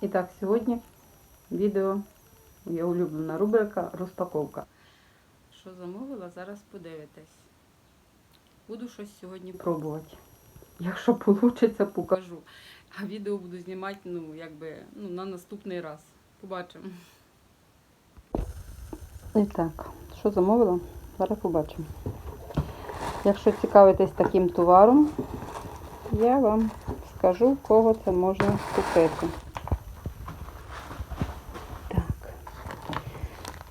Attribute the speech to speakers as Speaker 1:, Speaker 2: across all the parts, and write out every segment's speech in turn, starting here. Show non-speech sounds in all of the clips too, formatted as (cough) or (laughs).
Speaker 1: І так, сьогодні відео, моя улюблена рубрика розпаковка. Що замовила, зараз подивитесь. Буду щось сьогодні пробувати. Якщо вийде, покажу. А відео буду знімати, ну, якби, ну, на наступний раз. Побачимо. І так, що замовила? Зараз побачимо. Якщо цікавитесь таким товаром, я вам скажу, кого це можна купити.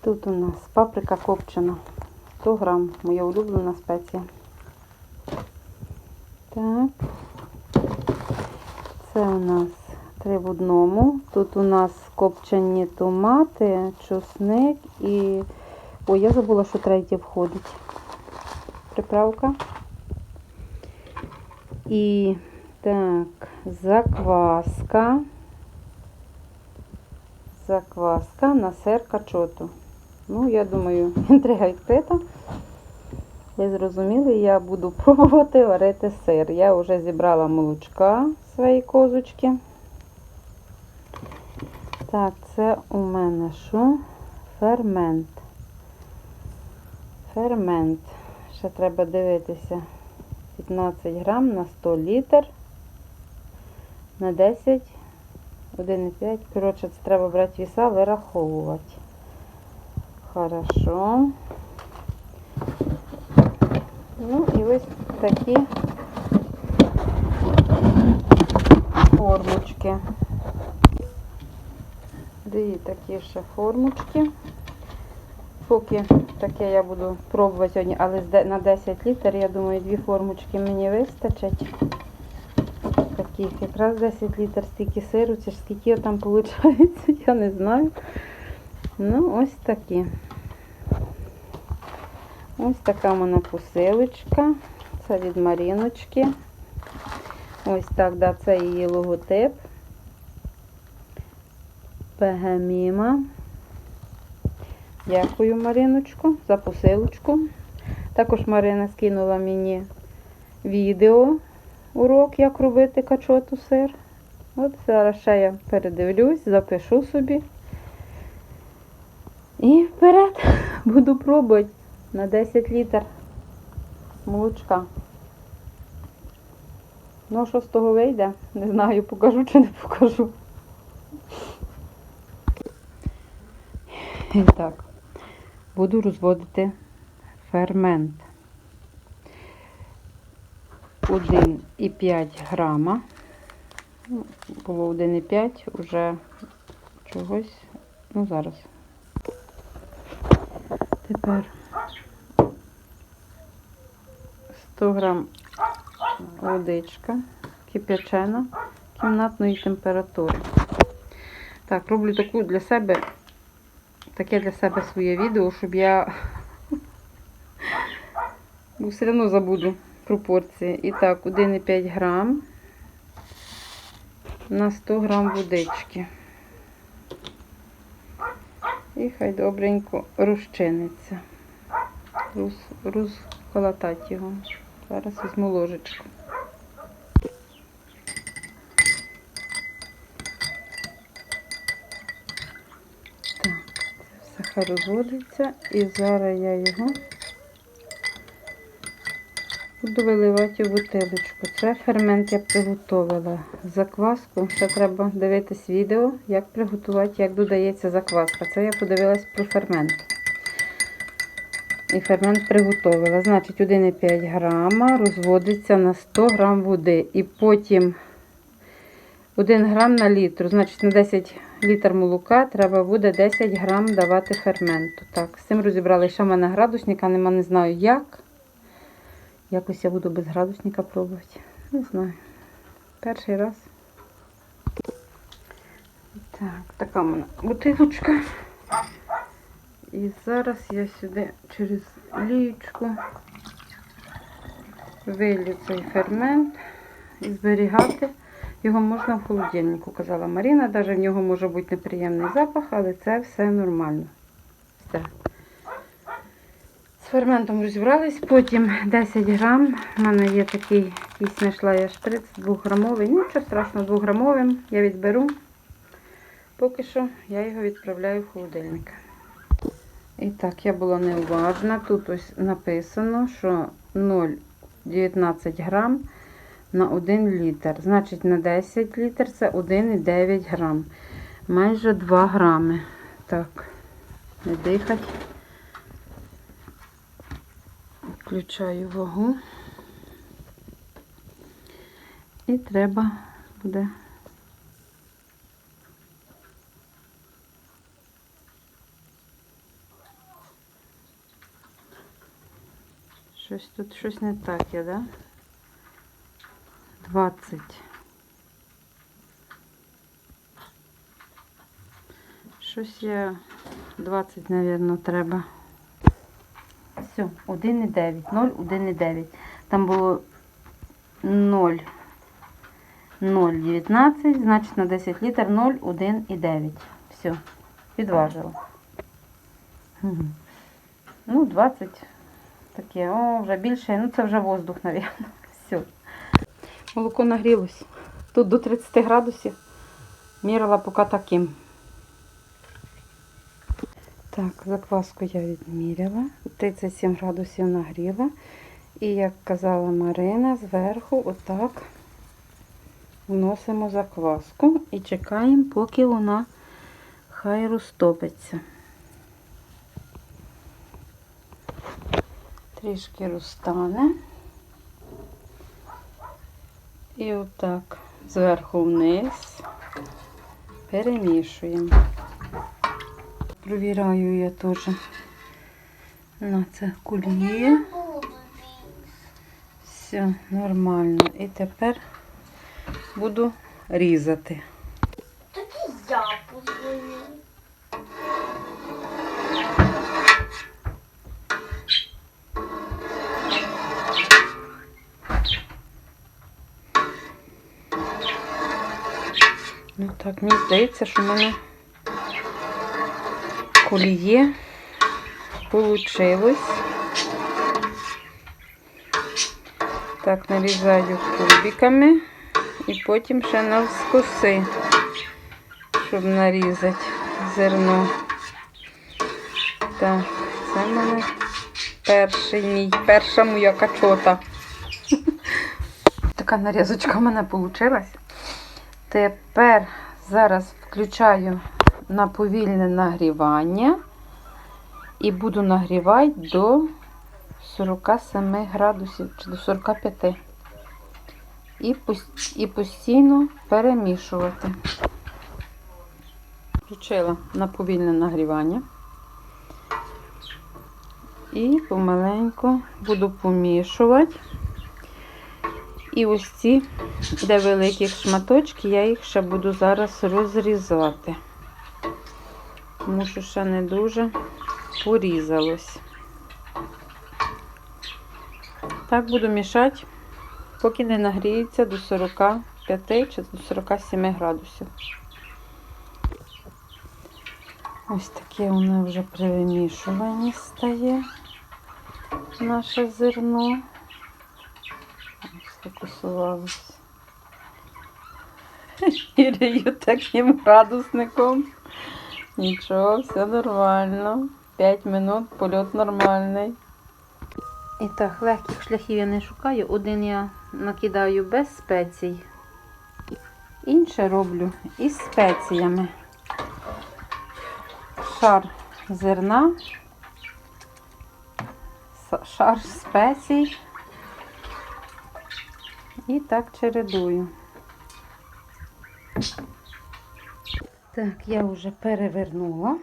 Speaker 1: Тут у нас паприка копчена. 100 грам. Моя улюблена спеція. Так. Це у нас три в одному. Тут у нас копчені томати, чосник і... Ой, я забула, що третє входить. Приправка. І так, закваска. Закваска на сир качоту. Ну, я думаю, (laughs) інтрига відкрита. Ви зрозуміли, я буду (laughs) пробувати варити сир. Я вже зібрала молочка своєї козочки. Так, це у мене що? Фермент. Фермент. Ще треба дивитися. 15 грам на 100 літр. На 10, 1,5. Коротше, це треба брати віса, вираховувати. Хорошо. Ну і ось такі формочки. Дві такі ще формочки. Поки таке я буду пробувати сьогодні, але на 10 літр, я думаю, дві формочки мені вистачать. Таких якраз 10 літр стільки сиру, це скільки там виходить, (laughs) я не знаю. Ну, ось такі. Ось така в мене посилочка. Це від Маріночки. Ось так, да, це її логотип. Пегаміма. Дякую, Мариночку, за посилочку. Також Марина скинула мені відео, урок, як робити качоту сир. От зараз ще я передивлюсь, запишу собі. І вперед (laughs) буду пробувати на 10 літр молочка. Ну, що з того вийде? Не знаю, покажу чи не покажу. І так, буду розводити фермент. 1,5 грама. Ну, Було 1,5, вже чогось. Ну, зараз. Тепер 100 грам водичка кип'ячена кімнатної температури. Так, роблю таку для себе, таке для себе своє відео, щоб я бо (laughs) все одно забуду пропорції. І так, 1,5 грам на 100 грам водички. І хай добренько розчиниться. Роз, розколотати його. Зараз візьму ложечку. Так, це все розводиться. І зараз я його буду виливати у бутилочку. Це фермент я приготувала. Закваску. Ще треба дивитись відео, як приготувати, як додається закваска. Це я подивилась про фермент. І фермент приготувала. Значить, 1,5 грама розводиться на 100 грам води. І потім 1 грам на літр. Значить, на 10 літр молока треба буде 10 грам давати ферменту. Так, з цим розібрали. Ще в мене градусника нема, не знаю як. Якось я буду без градусника пробувати. Не знаю. Перший раз. Так, така в мене бутилочка. І зараз я сюди через лієчку вилью цей фермент і зберігати. Його можна в холодильнику, казала Маріна. Навіть в нього може бути неприємний запах, але це все нормально. Все. Ферментом розібрались, потім 10 грам. У мене є такий, який знайшла я шприц 2 грамовий. Нічого страшного, 2 грамовим я відберу. Поки що я його відправляю в холодильник. І так, я була неуважна. Тут ось написано, що 0,19 грам на 1 літр. Значить, на 10 літр це 1,9 грам. Майже 2 грами. Так, не дихать. Включаю вагу. І треба буде. Щось тут щось не так є, да? 20. Щось є 20, мабуть, треба. Все, 1,9. 0, 1,9. Там було 0. 0,19, значить на 10 літр 0,1,9. Все, підважила. Ну, 20 таке, о, вже більше, ну це вже воздух, мабуть. Все. Молоко нагрілось. Тут до 30 градусів. Мірила поки таким. Так, закваску я відміряла. 37 градусів нагріла. І як казала Марина, зверху отак вносимо закваску і чекаємо, поки вона хай розтопиться. Трішки розтане. І отак зверху вниз перемішуємо. Провіряю я теж на це куліє. Все нормально. І тепер буду різати.
Speaker 2: Тоді я позвоню.
Speaker 1: Ну так, мені здається, що в мене коліє получилось. Так, нарізаю кубиками і потім ще навскоси, щоб нарізати зерно. Так, це в мене перший мій, перша моя качота. Така нарізочка в мене вийшла. Тепер зараз включаю на повільне нагрівання і буду нагрівати до 47 градусів чи до 45. І, постійно перемішувати. Включила на повільне нагрівання. І помаленьку буду помішувати. І ось ці, де великі шматочки, я їх ще буду зараз розрізати. Тому що ще не дуже порізалось. Так буду мішати, поки не нагріється до 45 чи до 47 градусів. Ось таке воно вже при вимішуванні стає наше зерно. Сфокусувалось. Міряю (laughs) таким градусником. Нічого, все нормально. 5 минут, польот нормальний. І так, легких шляхів я не шукаю. Один я накидаю без спецій. Інше роблю із спеціями. Шар зерна, шар спецій. І так чередую. Так, я вже перевернула.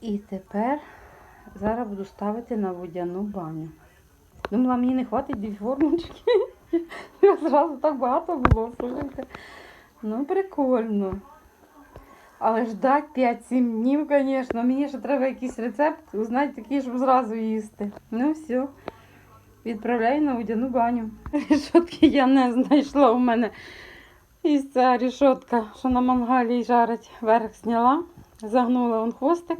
Speaker 1: І тепер зараз буду ставити на водяну баню. Думала, мені не хватить дві формочки. (laughs) Зразу так багато було, слухайте. Ну, прикольно. Але ждать 5-7 днів, звісно. Мені ще треба якийсь рецепт, узнати такий, щоб зразу їсти. Ну, все. Відправляю на водяну баню. (laughs) Рішотки я не знайшла у мене. І ця рішотка, що на мангалі жарить, верх зняла, загнула он хвостик.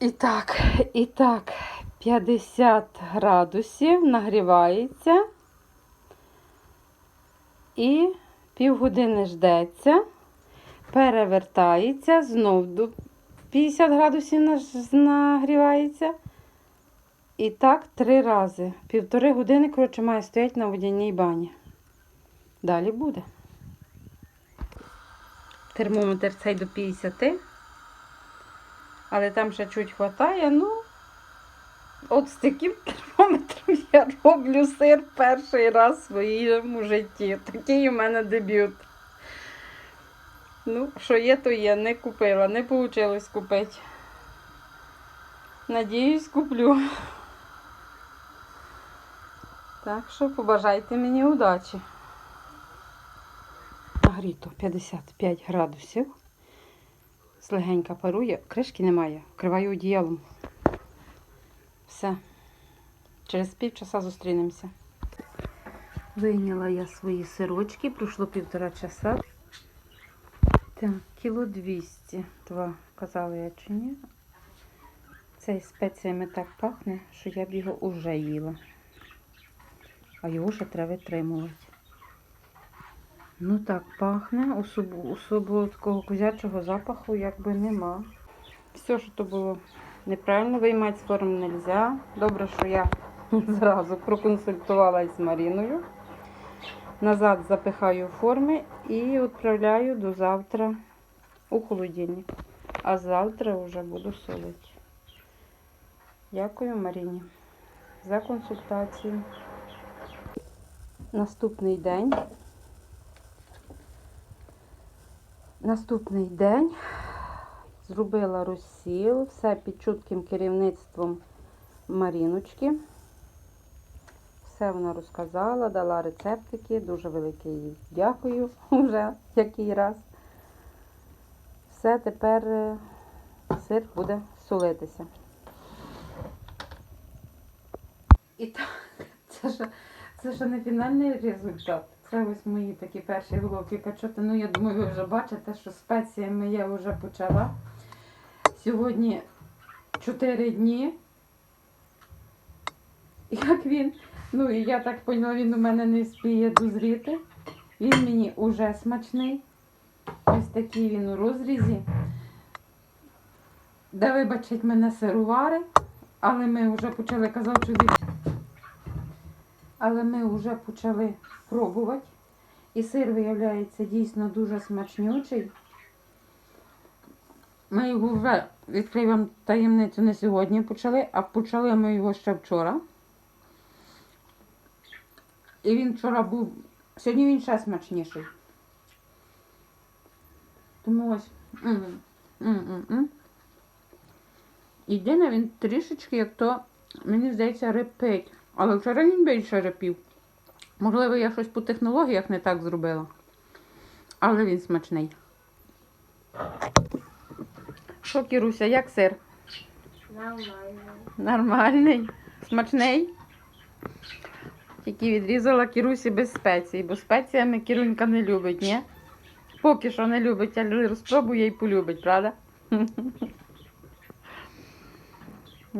Speaker 1: І так, і так, 50 градусів нагрівається. І півгодини ждеться, перевертається, знов до 50 градусів нагрівається. І так три рази. Півтори години, коротше, має стояти на водяній бані. Далі буде. Термометр цей до 50. Але там ще чуть хватає. Ну, от з таким термометром (laughs) я роблю сир перший раз в своєму житті. Такий у мене дебют. Ну, що є, то є. Не купила, не вийшло купити. Надіюсь, куплю. Так що побажайте мені удачі. Нагріто 55 градусів. Слегенька парує, кришки немає. Вкриваю одіялом. Все. Через півчаса зустрінемося. Вийняла я свої сирочки, пройшло півтора часа. Так, кіло 200. Два казала я чи ні. Цей спеціями так пахне, що я б його уже їла. А його ще треба витримувати. Ну так пахне, особо такого козячого запаху якби нема. Все, що то було неправильно, виймати з форм не можна. Добре, що я (laughs) зразу проконсультувалася з Маріною. Назад запихаю форми і відправляю до завтра у холодильник. А завтра вже буду солити. Дякую Маріні за консультацію. Наступний день. Наступний день зробила розсіл, все під чутким керівництвом Маріночки. Все вона розказала, дала рецептики, дуже велике їй дякую (laughs) вже який раз. Все, тепер е, сир буде солитися. І так, (laughs) це ж, це ж не фінальний результат. Це ось мої такі перші головки печоти. Ну, я думаю, ви вже бачите, що спеціями я вже почала. Сьогодні 4 дні. Як він, ну і я так поняла, він у мене не вспіє дозріти. Він мені уже смачний. Ось такий він у розрізі. Де вибачить мене сировари, але ми вже почали казав чоловік. Але ми вже почали пробувати. І сир виявляється дійсно дуже смачнючий. Ми його вже відкрию вам таємницю не сьогодні почали, а почали ми його ще вчора. І він вчора був. Сьогодні він ще смачніший. Тому ось. Єдине, він трішечки, як то, мені здається, репить. Але вчора він більше репів. Можливо, я щось по технологіях не так зробила. Але він смачний. Що, Кіруся, як сир?
Speaker 2: Нормально.
Speaker 1: Нормальний. Смачний. Тільки відрізала Кірусі без спецій, бо спеціями Кірунька не любить, ні? Поки що не любить, але розпробує і полюбить, правда? (laughs)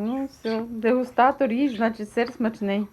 Speaker 1: Ну, все, дегустатор їсть, значить сир смачний.